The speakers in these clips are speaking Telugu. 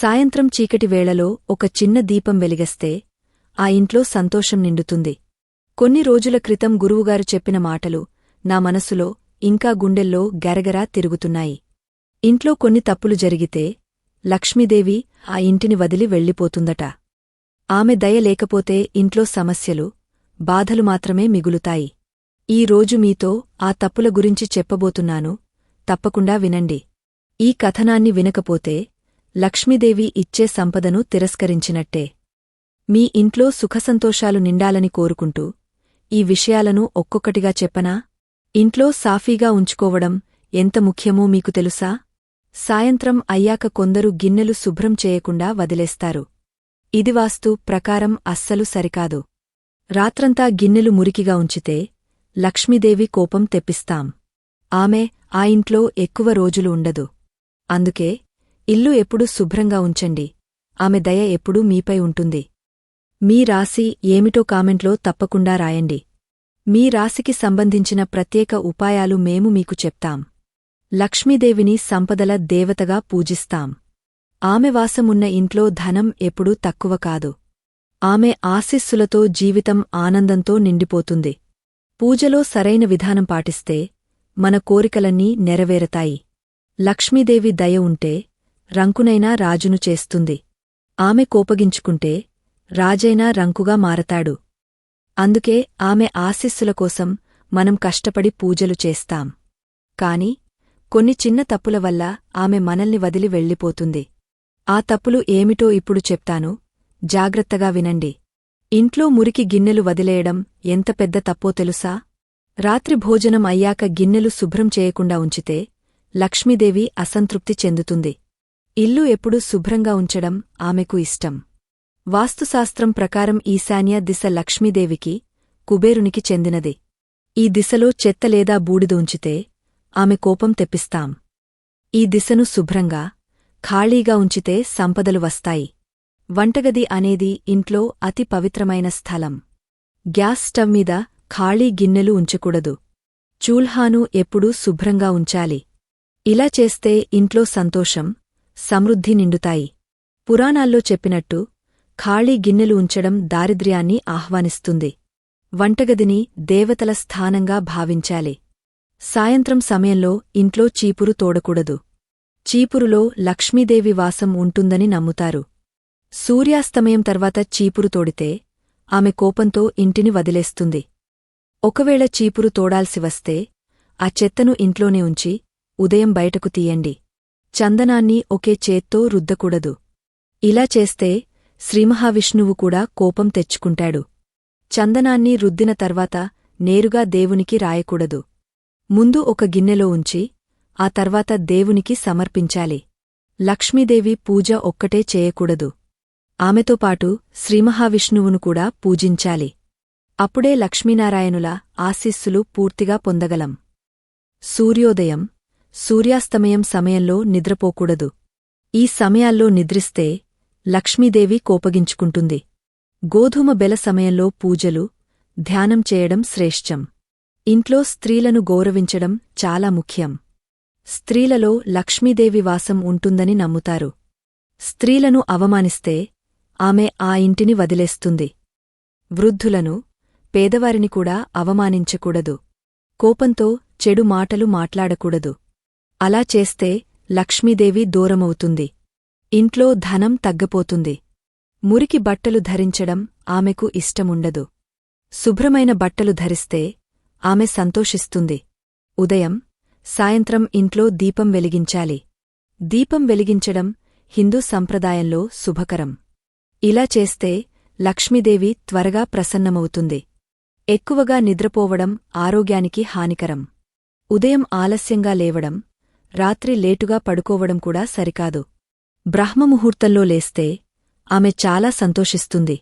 సాయంత్రం చీకటి వేళలో ఒక చిన్న దీపం వెలిగస్తే ఆ ఇంట్లో సంతోషం నిండుతుంది. కొన్ని రోజుల క్రితం గురువుగారు చెప్పిన మాటలు నా మనసులో ఇంకా గుండెల్లో గరగరా తిరుగుతున్నాయి. ఇంట్లో కొన్ని తప్పులు జరిగితే లక్ష్మీదేవి ఆ ఇంటిని వదిలి వెళ్ళిపోతుందట. ఆమె దయ లేకపోతే ఇంట్లో సమస్యలు బాధలు మాత్రమే మిగులుతాయి. ఈ రోజు మీతో ఆ తప్పుల గురించి చెప్పబోతున్నాను తప్పకుండా వినండి. ఈ కథనాన్ని వినకపోతే లక్ష్మీదేవి ఇచ్చే సంపదను తిరస్కరించినట్టే. మీ ఇంట్లో సుఖసంతోషాలు నిండాలని కోరుకుంటూ ఈ విషయాలను ఒక్కొక్కటిగా చెప్పనా? ఇంట్లో సాఫీగా ఉంచుకోవడం ఎంత ముఖ్యమో మీకు తెలుసా? సాయంత్రం అయ్యాక కొందరు గిన్నెలు శుభ్రం చేయకుండా వదిలేస్తారు. ఇది వాస్తు ప్రకారం అస్సలు సరికాదు. రాత్రంతా గిన్నెలు మురికిగా ఉంచితే లక్ష్మీదేవి కోపం తెప్పిస్తాం. ఆమె ఆ ఇంట్లో ఎక్కువ రోజులు ఉండదు. అందుకే ఇల్లు ఎప్పుడూ శుభ్రంగా ఉంచండి. ఆమె దయ ఎప్పుడూ మీపై ఉంటుంది. మీ రాశి ఏమిటో కామెంట్లో తప్పకుండా రాయండి. మీ రాశికి సంబంధించిన ప్రత్యేక ఉపాయాలు మేము మీకు చెప్తాం. లక్ష్మీదేవిని సంపదల దేవతగా పూజిస్తాం. ఆమె వాసమున్న ఇంట్లో ధనం ఎప్పుడూ తక్కువ కాదు. ఆమె ఆశీస్సులతో జీవితం ఆనందంతో నిండిపోతుంది. పూజలో సరైన విధానం పాటిస్తే మన కోరికలన్నీ నెరవేరతాయి. లక్ష్మీదేవి దయ ఉంటే రంకునైనా రాజును చేస్తుంది. ఆమె కోపగించుకుంటే రాజైనా రంకుగా మారతాడు. అందుకే ఆమె ఆశీస్సుల కోసం మనం కష్టపడి పూజలు చేస్తాం. కాని కొన్ని చిన్న తప్పుల వల్ల ఆమె మనల్ని వదిలి వెళ్ళిపోతుంది. ఆ తప్పులు ఏమిటో ఇప్పుడు చెప్తాను. జాగ్రత్తగా వినండి. ఇంట్లో మురికి గిన్నెలు వదిలేయడం ఎంత పెద్ద తప్పో తెలుసా? రాత్రి భోజనం అయ్యాక గిన్నెలు శుభ్రం చేయకుండా ఉంచితే లక్ష్మీదేవి అసంతృప్తి చెందుతుంది. ఇల్లు ఎప్పుడూ శుభ్రంగా ఉంచడం ఆమెకు ఇష్టం. వాస్తుశాస్త్రం ప్రకారం ఈశాన్య దిశ లక్ష్మీదేవికి కుబేరునికి చెందినది. ఈ దిశలో చెత్త లేదా బూడిద ఉంచితే ఆమె కోపం తెప్పిస్తాం. ఈ దిశను శుభ్రంగా ఖాళీగా ఉంచితే సంపదలు వస్తాయి. వంటగది అనేది ఇంట్లో అతి పవిత్రమైన స్థలం. గ్యాస్ స్టవ్ మీద ఖాళీ గిన్నెలు ఉంచకూడదు. చూల్హాను ఎప్పుడూ శుభ్రంగా ఉంచాలి. ఇలా చేస్తే ఇంట్లో సంతోషం సమృద్ధి నిండుతాయి. పురాణాల్లో చెప్పినట్టు ఖాళీ గిన్నెలు ఉంచడం దారిద్ర్యాన్ని ఆహ్వానిస్తుంది. వంటగదిని దేవతల స్థానంగా భావించాలి. సాయంత్రం సమయంలో ఇంట్లో చీపురు తోడకూడదు. చీపురులో లక్ష్మీదేవి వాసం ఉంటుందని నమ్ముతారు. సూర్యాస్తమయం తర్వాత చీపురు తోడితే ఆమె కోపంతో ఇంటిని వదిలేస్తుంది. ఒకవేళ చీపురు తోడాల్సి వస్తే ఆ చెత్తను ఇంట్లోనే ఉంచి ఉదయం బయటకు తీయండి. చందనాన్ని ఒకే చేత్తో రుద్దకూడదు. ఇలా చేస్తే శ్రీమహావిష్ణువు కూడా కోపం తెచ్చుకుంటాడు. చందనాన్ని రుద్దిన తర్వాత నేరుగా దేవునికి రాయకూడదు. ముందు ఒక గిన్నెలో ఉంచి ఆ తర్వాత దేవునికి సమర్పించాలి. లక్ష్మీదేవి పూజ ఒక్కటే చేయకూడదు. ఆమెతో పాటు శ్రీమహావిష్ణువును కూడా పూజించాలి. అప్పుడే లక్ష్మీనారాయణుల ఆశీస్సులు పూర్తిగా పొందగలం. సూర్యోదయం సూర్యాస్తమయం సమయంలో నిద్రపోకూడదు. ఈ సమయాల్లో నిద్రిస్తే లక్ష్మీదేవి కోపగించుకుంటుంది. గోధుమ బెల సమయంలో పూజలు ధ్యానం చేయడం శ్రేష్టం. ఇంట్లో స్త్రీలను గౌరవించడం చాలా ముఖ్యం. స్త్రీలలో లక్ష్మీదేవి వాసం ఉంటుందని నమ్ముతారు. స్త్రీలను అవమానిస్తే ఆమె ఆ ఇంటిని వదిలేస్తుంది. వృద్ధులను పేదవారిని కూడా అవమానించకూడదు. కోపంతో చెడు మాటలు మాట్లాడకూడదు. అలా చేస్తే లక్ష్మీదేవి దూరమవుతుంది. ఇంట్లో ధనం తగ్గపోతుంది. మురికి బట్టలు ధరించడం ఆమెకు ఇష్టముండదు. శుభ్రమైన బట్టలు ధరిస్తే ఆమె సంతోషిస్తుంది. ఉదయం సాయంత్రం ఇంట్లో దీపం వెలిగించాలి. దీపం వెలిగించడం హిందూ సంప్రదాయంలో శుభకరం. ఇలా చేస్తే లక్ష్మీదేవి త్వరగా ప్రసన్నమవుతుంది. ఎక్కువగా నిద్రపోవడం ఆరోగ్యానికి హానికరం. ఉదయం ఆలస్యంగా లేవడం రాత్రి లేటుగా పడుకోవడం కూడా సరికాదు. బ్రహ్మముహూర్తంలో లేస్తే ఆమె చాలా సంతోషిస్తుంది.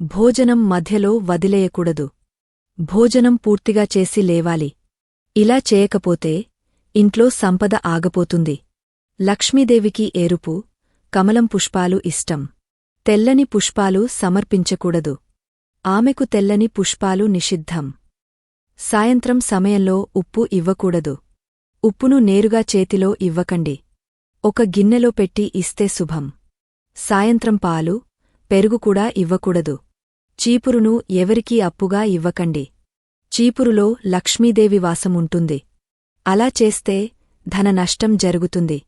భోజనం మధ్యలో వదిలేయకూడదు. భోజనం పూర్తిగా చేసి లేవాలి. ఇలా చేయకపోతే ఇంట్లో సంపద ఆగపోతుంది. లక్ష్మీదేవికి ఏరుపు కమలం పుష్పాలు ఇష్టం. తెల్లని పుష్పాలు సమర్పించకూడదు. ఆమెకు తెల్లని పుష్పాలు నిషిద్ధం. సాయంత్రం సమయంలో ఉప్పు ఇవ్వకూడదు. ఉప్పును నేరుగా చేతిలో ఇవ్వకండి. ఒక గిన్నెలో పెట్టి ఇస్తే శుభం. సాయంత్రం పాలు పెరుగు కూడా ఇవ్వకూడదు. చీపురును ఎవరికీ అప్పుగా ఇవ్వకండి. చీపురులో లక్ష్మీదేవి వాసం ఉంటుంది. అలా చేస్తే ధన నష్టం జరుగుతుంది.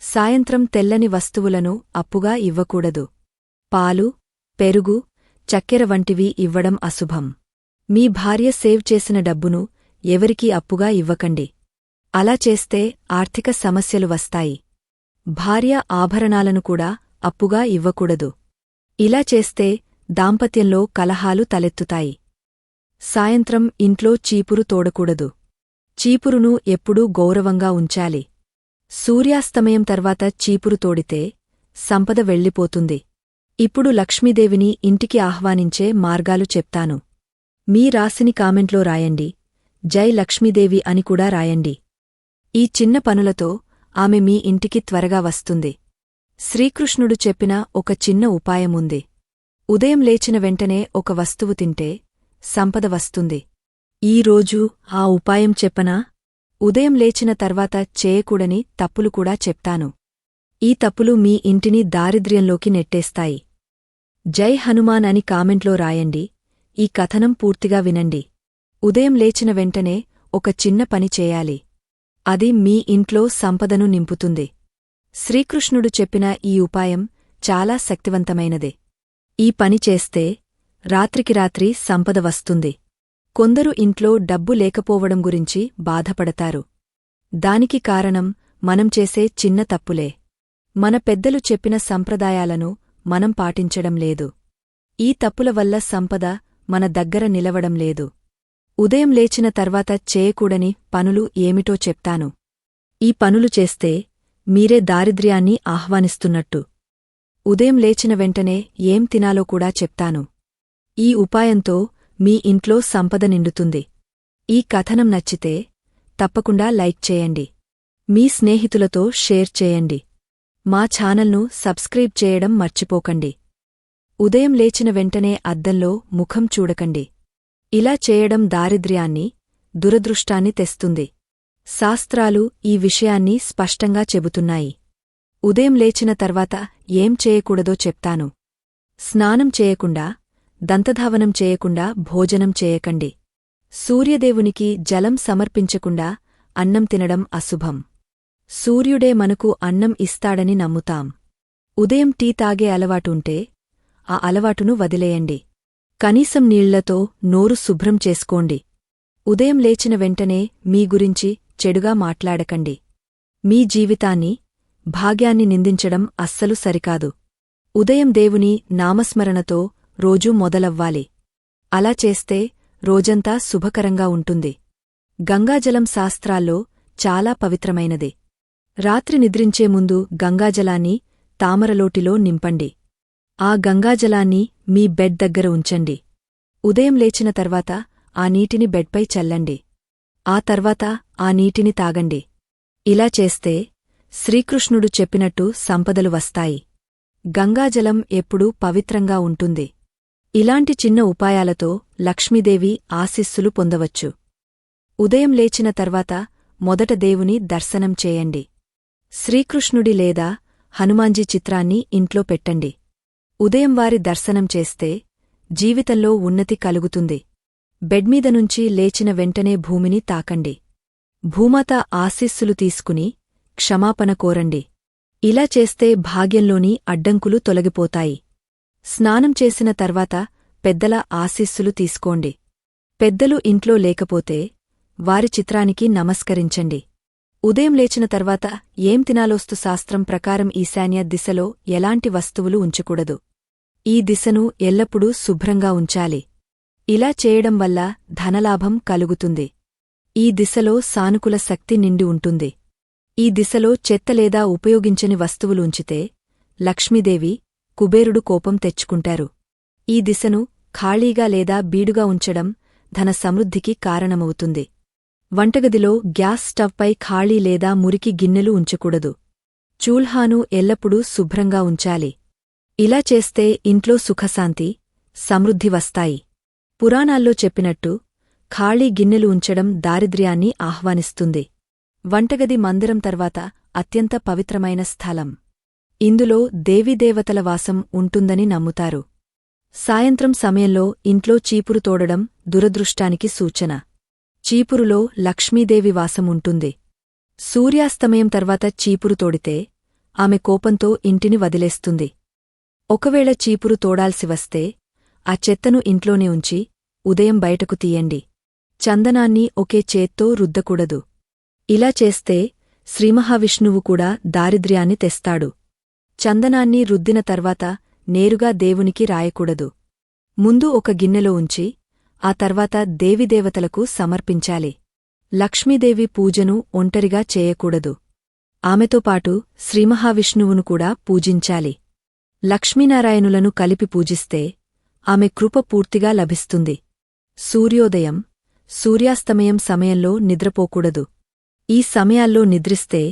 సాయంత్రం తెల్లని వస్తువులను అప్పుగా ఇవ్వకూడదు. పాలు పెరుగు చక్కెర వంటివి ఇవ్వడం అశుభం. మీ భార్య సేవ్ చేసిన డబ్బును ఎవరికీ అప్పుగా ఇవ్వకండి. అలా చేస్తే ఆర్థిక సమస్యలు వస్తాయి. భార్య ఆభరణాలను కూడా అప్పుగా ఇవ్వకూడదు. ఇలా చేస్తే దాంపత్యంలో కలహాలు తలెత్తుతాయి. సాయంత్రం ఇంట్లో చీపురు తోడకూడదు. చీపురును ఎప్పుడూ గౌరవంగా ఉంచాలి. సూర్యాస్తమయం తర్వాత చీపురు తోడితే సంపద వెళ్ళిపోతుంది. ఇప్పుడు లక్ష్మీదేవిని ఇంటికి ఆహ్వానించే మార్గాలు చెప్తాను. మీ రాసిని కామెంట్లో రాయండి. జై లక్ష్మీదేవి అని కూడా రాయండి. ఈ చిన్న పనులతో ఆమె మీ ఇంటికి త్వరగా వస్తుంది. శ్రీకృష్ణుడు చెప్పిన ఒక చిన్న ఉపాయముంది ఉదయం లేచిన వెంటనే ఒక వస్తువు తింటే సంపద వస్తుంది. ఈరోజు ఆ ఉపాయం చెప్పనా? ఉదయం లేచిన తర్వాత చేయకూడని తప్పులు కూడా చెప్తాను. ఈ తప్పులు మీ ఇంటిని దారిద్ర్యంలోకి నెట్టేస్తాయి. జై హనుమాన్ అని కామెంట్లో రాయండి. ఈ కథనం పూర్తిగా వినండి. ఉదయం లేచిన వెంటనే ఒక చిన్న పని చేయాలి. అది మీ ఇంట్లో సంపదను నింపుతుంది. శ్రీకృష్ణుడు చెప్పిన ఈ ఉపాయం చాలా శక్తివంతమైనదే. ఈ పని చేస్తే రాత్రికి రాత్రి సంపద వస్తుంది. కొందరు ఇంట్లో డబ్బు లేకపోవడం గురించి బాధపడతారు. దానికి కారణం మనం చేసే చిన్న తప్పులే. మన పెద్దలు చెప్పిన సంప్రదాయాలను మనం పాటించడం లేదు. ఈ తప్పుల వల్ల సంపద మన దగ్గర నిలవడం లేదు. ఉదయం లేచిన తర్వాత చేయకూడని పనులు ఏమిటో చెప్తాను. ఈ పనులు చేస్తే మీరే దారిద్ర్యాన్ని ఆహ్వానిస్తున్నట్టు. ఉదయం లేచిన వెంటనే ఏం తినాలో కూడా చెప్తాను. ఈ ఉపాయంతో మీ ఇంట్లో సంపద నిండుతుంది. ఈ కథనం నచ్చితే తప్పకుండా లైక్ చేయండి. మీ స్నేహితులతో షేర్ చేయండి. మా ఛానల్ను సబ్స్క్రైబ్ చేయడం మర్చిపోకండి. ఉదయం లేచిన వెంటనే అద్దంలో ముఖం చూడకండి. ఇలా చేయడం దారిద్ర్యాన్ని దురదృష్టాన్ని తెస్తుంది. శాస్త్రాలు ఈ విషయాన్ని స్పష్టంగా చెబుతున్నాయి. ఉదయం లేచిన తర్వాత ఏం చేయకూడదో చెప్తాను. స్నానం చేయకుండా దంతధావనం చేయకుండా భోజనం చేయకండి. సూర్యదేవునికి జలం సమర్పించకుండా అన్నం తినడం అశుభం. సూర్యుడే మనకు అన్నం ఇస్తాడని నమ్ముతాం. ఉదయం టీ తాగే అలవాటుంటే ఆ అలవాటును వదిలేయండి. కనీసం నీళ్ళతో నోరు శుభ్రం చేసుకోండి. ఉదయం లేచిన వెంటనే మీ గురించి చెడుగా మాట్లాడకండి. మీ జీవితాన్ని భాగ్యాన్ని నిందించడం అస్సలు సరికాదు. ఉదయం దేవుని నామస్మరణతో రోజూ మొదలవ్వాలి. అలా చేస్తే రోజంతా శుభకరంగా ఉంటుంది. గంగాజలం శాస్త్రాల్లో చాలా పవిత్రమైనది. రాత్రి నిద్రించే ముందు గంగాజలాన్ని తామరలోటిలో నింపండి. ఆ గంగాజలాన్ని మీ బెడ్ దగ్గర ఉంచండి. ఉదయం లేచిన తర్వాత ఆ నీటిని బెడ్పై చల్లండి. ఆ తర్వాత ఆ నీటిని తాగండి. ఇలా చేస్తే శ్రీకృష్ణుడు చెప్పినట్టు సంపదలు వస్తాయి. గంగాజలం ఎప్పుడూ పవిత్రంగా ఉంటుంది. ఇలాంటి చిన్న ఉపాయాలతో లక్ష్మీదేవి ఆశిస్సులు పొందవచ్చు. ఉదయం లేచిన తర్వాత మొదట దేవుని దర్శనం చేయండి. శ్రీకృష్ణుడి లేదా హనుమాన్జీ చిత్రాన్ని ఇంట్లో పెట్టండి. ఉదయం వారి దర్శనం చేస్తే జీవితంలో ఉన్నతి కలుగుతుంది. బెడ్మీద నుంచి లేచిన వెంటనే భూమిని తాకండి. భూమాత ఆశీస్సులు తీసుకుని క్షమాపణ కోరండి. ఇలా చేస్తే భాగ్యంలోని అడ్డంకులు తొలగిపోతాయి. స్నానం చేసిన తర్వాత పెద్దల ఆశీస్సులు తీసుకోండి. పెద్దలు ఇంట్లో లేకపోతే వారి చిత్రానికి నమస్కరించండి. ఉదయం లేచిన తర్వాత ఏం తినాలోస్తు శాస్త్రం ప్రకారం ఈశాన్య దిశలో ఎలాంటి వస్తువులు ఉంచకూడదు. ఈ దిశను ఎల్లప్పుడూ శుభ్రంగా ఉంచాలి. ఇలా చేయడం వల్ల ధనలాభం కలుగుతుంది. ఈ దిశలో సానుకూల శక్తి నిండి ఉంటుంది. ఈ దిశలో చెత్త లేదా ఉపయోగించని వస్తువులు ఉంచితే లక్ష్మీదేవి కుబేరుడు కోపం తెచ్చుకుంటారు. ఈ దిశను ఖాళీగా లేదా బీడుగా ఉంచడం ధన సమృద్ధికి కారణమవుతుంది. వంటగదిలో గ్యాస్ స్టవ్పై ఖాళీ లేదా మురికి గిన్నెలు ఉంచకూడదు. చూల్హాను ఎల్లప్పుడూ శుభ్రంగా ఉంచాలి. ఇలా చేస్తే ఇంట్లో సుఖశాంతి సమృద్ధి వస్తాయి. పురాణాల్లో చెప్పినట్టు ఖాళీ గిన్నెలు ఉంచడం దారిద్ర్యాన్ని ఆహ్వానిస్తుంది. వంటగది మందిరం తర్వాత అత్యంత పవిత్రమైన స్థలం. ఇందులో దేవీదేవతల వాసం ఉంటుందని నమ్ముతారు. సాయంత్రం సమయంలో ఇంట్లో చీపురు తోడడం దురదృష్టానికి సూచన. చీపురులో లక్ష్మీదేవి వాసం ఉంటుంది సూర్యాస్తమయం తర్వాత చీపురు తోడితే ఆమె కోపంతో ఇంటిని వదిలేస్తుంది. ఒకవేళ చీపురు తోడాల్సి వస్తే ఆ చెత్తను ఇంట్లోనే ఉంచి ఉదయం బయటకు తీయండి. చందనాన్ని ఒకే చేత్తో రుద్దకూడదు. ఇలా చేస్తే శ్రీమహావిష్ణువు కూడా దారిద్ర్యాన్ని తెస్తాడు. చందనాన్ని రుద్దిన తర్వాత నేరుగా దేవునికి రాయకూడదు. ముందు ఒక గిన్నెలో ఉంచి ఆ తర్వాత దేవిదేవతలకు సమర్పించాలి. లక్ష్మీదేవి పూజను ఒంటరిగా చేయకూడదు. ఆమెతో పాటు శ్రీమహావిష్ణువును కూడా పూజించాలి. లక్ష్మీనారాయణులను కలిపి పూజిస్తే ఆమె కృప పూర్తిగా లభిస్తుంది. సూర్యోదయం సూర్యాస్తమయం సమయంలో నిద్రపోకూడదు. ఈ సమయాల్లో నిద్రిస్తే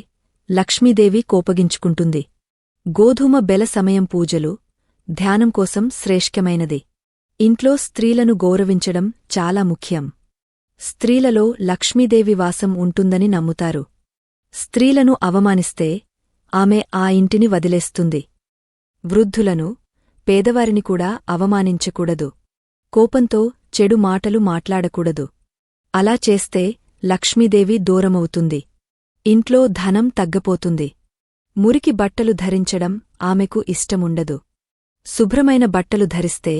లక్ష్మీదేవి కోపగించుకుంటుంది. గోధుమ బెల సమయం పూజలు ధ్యానం కోసం శ్రేష్ఠమైనది. ఇంట్లో స్త్రీలను గౌరవించడం చాలా ముఖ్యం. స్త్రీలలో లక్ష్మీదేవి వాసం ఉంటుందని నమ్ముతారు. స్త్రీలను అవమానిస్తే ఆమె ఆ ఇంటిని వదిలేస్తుంది. వృద్ధులను పేదవారిని కూడా అవమానించకూడదు. కోపంతో చెడు మాటలు మాట్లాడకూడదు. అలా చేస్తే లక్ష్మీదేవి దూరమవుతుంది. ఇంట్లో ధనం తగ్గపోతుంది. మురికి బట్టలు ధరించడం ఆమెకు ఇష్టముండదు. శుభ్రమైన బట్టలు ధరిస్తే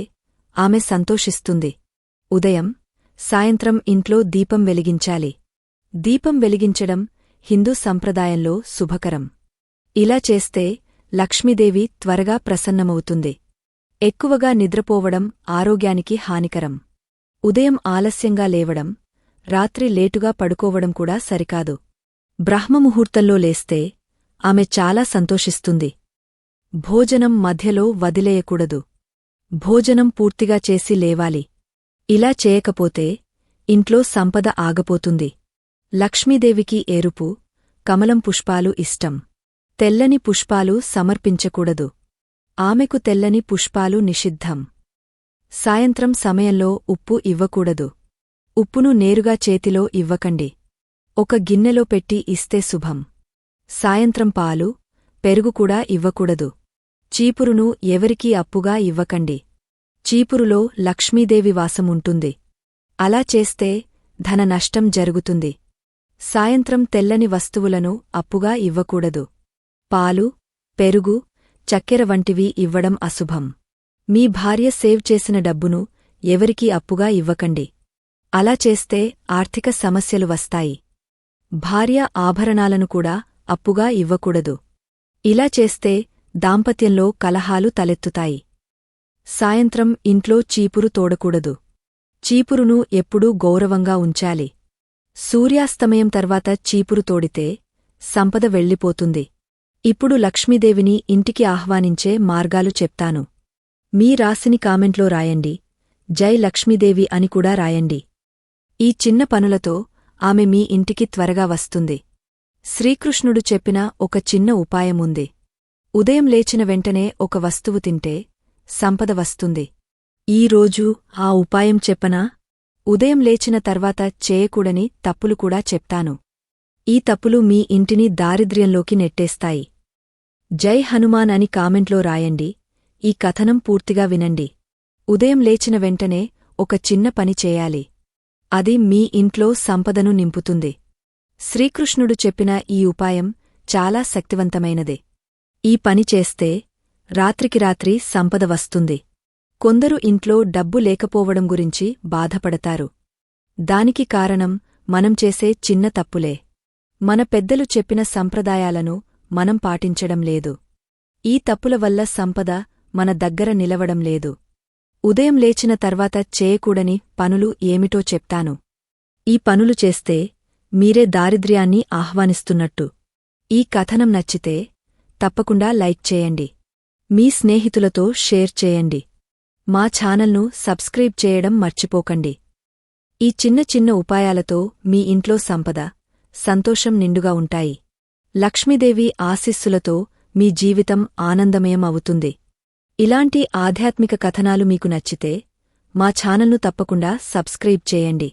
ఆమె సంతోషిస్తుంది. ఉదయం సాయంత్రం ఇంట్లో దీపం వెలిగించాలి. దీపం వెలిగించడం హిందూ సంప్రదాయంలో శుభకరం. ఇలా చేస్తే లక్ష్మీదేవి త్వరగా ప్రసన్నమవుతుంది. ఎక్కువగా నిద్రపోవడం ఆరోగ్యానికి హానికరం. ఉదయం ఆలస్యంగా లేవడం రాత్రి లేటుగా పడుకోవడం కూడా సరికాదు. బ్రహ్మముహూర్తంలో లేస్తే ఆమె చాలా సంతోషిస్తుంది. భోజనం మధ్యలో వదిలేయకూడదు. భోజనం పూర్తిగా చేసి లేవాలి. ఇలా చేయకపోతే ఇంట్లో సంపద ఆగపోతుంది. లక్ష్మీదేవికి ఏరుపు కమలం పుష్పాలు ఇష్టం. తెల్లని పుష్పాలు సమర్పించకూడదు. ఆమెకు తెల్లని పుష్పాలు నిషిద్ధం. సాయంత్రం సమయంలో ఉప్పు ఇవ్వకూడదు. ఉప్పును నేరుగా చేతిలో ఇవ్వకండి. ఒక గిన్నెలో పెట్టి ఇస్తే శుభం. సాయంత్రం పాలు పెరుగు కూడా ఇవ్వకూడదు. చీపురును ఎవరికీ అప్పుగా ఇవ్వకండి. చీపురులో లక్ష్మీదేవి వాసముంటుంది. అలా చేస్తే ధన నష్టం జరుగుతుంది. సాయంత్రం తెల్లని వస్తువులను అప్పుగా ఇవ్వకూడదు. పాలు పెరుగు చక్కెర వంటివి ఇవ్వడం అశుభం. మీ భార్య సేవ్ చేసిన డబ్బును ఎవరికీ అప్పుగా ఇవ్వకండి. అలా చేస్తే ఆర్థిక సమస్యలు వస్తాయి. భార్య ఆభరణాలను కూడా అప్పుగా ఇవ్వకూడదు. ఇలా చేస్తే దాంపత్యంలో కలహాలు తలెత్తుతాయి. సాయంత్రం ఇంట్లో చీపురు తోడకూడదు. చీపురును ఎప్పుడూ గౌరవంగా ఉంచాలి. సూర్యాస్తమయం తర్వాత చీపురు తోడితే సంపద వెళ్ళిపోతుంది. ఇప్పుడు లక్ష్మీదేవిని ఇంటికి ఆహ్వానించే మార్గాలు చెప్తాను. మీ రాసిని కామెంట్లో రాయండి. జై లక్ష్మీదేవి అని కూడా రాయండి. ఈ చిన్న పనులతో ఆమె మీ ఇంటికి త్వరగా వస్తుంది. శ్రీకృష్ణుడు చెప్పిన ఒక చిన్న ఉపాయముంది. ఉదయం లేచిన వెంటనే ఒక వస్తువు తింటే సంపద వస్తుంది. ఈరోజు ఆ ఉపాయం చెప్పనా? ఉదయం లేచిన తర్వాత చేయకూడని తప్పులు కూడా చెప్తాను. ఈ తప్పులు మీ ఇంటిని దారిద్ర్యంలోకి నెట్టేస్తాయి. జై హనుమాన్ అని కామెంట్లో రాయండి. ఈ కథనం పూర్తిగా వినండి. ఉదయం లేచిన వెంటనే ఒక చిన్న పని చేయాలి. అది మీ ఇంట్లో సంపదను నింపుతుంది. శ్రీకృష్ణుడు చెప్పిన ఈ ఉపాయం చాలా శక్తివంతమైనదే. ఈ పని చేస్తే రాత్రికి రాత్రి సంపద వస్తుంది. కొందరు ఇంట్లో డబ్బు లేకపోవడం గురించి బాధపడతారు. దానికి కారణం మనం చేసే చిన్న తప్పులే. మన పెద్దలు చెప్పిన సంప్రదాయాలను మనం పాటించడం లేదు. ఈ తప్పుల వల్ల సంపద మన దగ్గర నిలవడం లేదు. ఉదయం లేచిన తర్వాత చేయకూడని పనులు ఏమిటో చెప్తాను. ఈ పనులు చేస్తే మీరే దారిద్ర్యాన్ని ఆహ్వానిస్తున్నట్టు. ఈ కథనం నచ్చితే తప్పకుండా లైక్ చేయండి. మీ స్నేహితులతో షేర్ చేయండి. మా ఛానల్ను సబ్స్క్రైబ్ చేయడం మర్చిపోకండి. ఈ చిన్న చిన్న ఉపాయాలతో మీ ఇంట్లో సంపద సంతోషం నిండుగా ఉంటాయి. లక్ష్మీదేవి ఆశీస్సులతో మీ జీవితం ఆనందమయం అవుతుంది ఇలాంటి ఆధ్యాత్మిక కథనాలు మీకు నచ్చితే మా ఛానల్ను తప్పకుండా సబ్స్క్రైబ్ చేయండి.